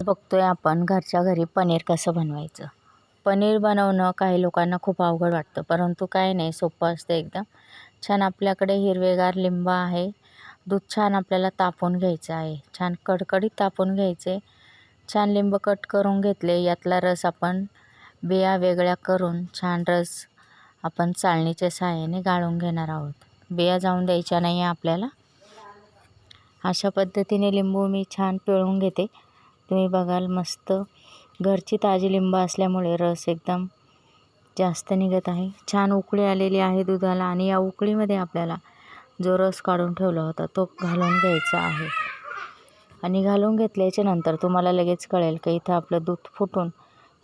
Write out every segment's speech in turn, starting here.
बघतोय आपण घरच्या घरी पनीर कसं बनवायचं. पनीर बनवणं काही लोकांना खूप अवघड वाटतं परंतु काय नाही सोपं असतं एकदम. छान आपल्याकडे हिरवेगार लिंब आहे. दूध छान आपल्याला तापून घ्यायचं आहे. छान कडकडीत तापवून घ्यायचे. छान लिंब कट करून घेतले यातला रस आपण बिया वेगळ्या करून छान रस आपण चाळणीच्या सहाय्याने गाळून घेणार आहोत. बिया जाऊन द्यायच्या नाही आहे आपल्याला. अशा पद्धतीने लिंबू मी छान पिळून घेते. तुम्ही बघाल मस्त. घरची ताजी लिंब असल्यामुळे रस एकदम जास्त निघत आहे. छान उकळी आलेली आहे दुधाला आणि या उकळीमध्ये आपल्याला जो रस काढून ठेवला होता तो घालून घ्यायचा आहे. आणि घालून घेतल्याच्या नंतर तुम्हाला लगेच कळेल की इथं आपलं दूध फुटून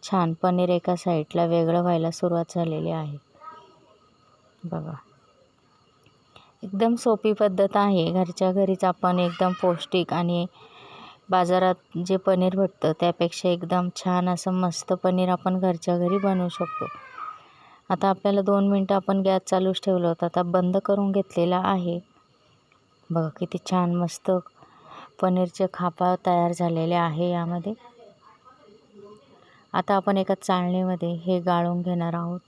छान पनीर एका साईडला वेगळं व्हायला सुरुवात झालेली आहे. बघा. एकदम सोपी पद्धत आहे. घरच्या घरीच आपण एकदम पौष्टिक आणि बाजारात जे पनीर भेटतं त्यापेक्षा एकदम छान असं मस्त पनीर आपण घरच्या घरी बनवू शकतो. आता आपल्याला दोन मिनटं आपण गॅस चालूच ठेवलं होतं आता बंद करून घेतलेला आहे. बघा किती छान मस्त पनीरचे खापा तयार झालेले आहे यामध्ये. आता आपण एका चाळणीमध्ये हे गाळून घेणार आहोत.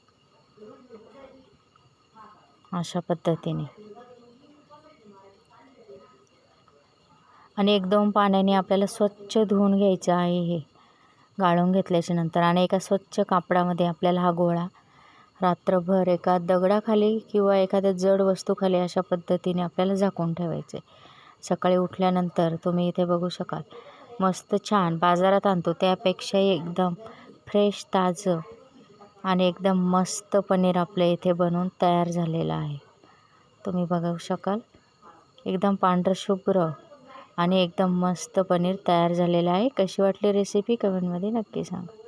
अशा पद्धतीने. आणि एकदम पाण्याने आपल्याला स्वच्छ धुवून घ्यायचं आहे हे. गाळून घेतल्याच्या नंतर आणि एका स्वच्छ कापडामध्ये आपल्याला हा गोळा रात्रभर एका दगडाखाली किंवा एखाद्या जड वस्तूखाली अशा पद्धतीने आपल्याला झाकून ठेवायचे. सकाळी उठल्यानंतर तुम्ही इथे बघू शकाल. मस्त छान बाजारात आणतो. त्यापेक्षाही एकदम फ्रेश ताजं आणि एकदम मस्त पनीर आपल्या इथे बनवून तयार झालेलं आहे. तुम्ही बघू शकाल. एकदम पांढरं शुभ्र आणि एकदम मस्त पनीर तयार झालेलं आहे. कशी वाटली रेसिपी कमेंटमध्ये नक्की सांगा.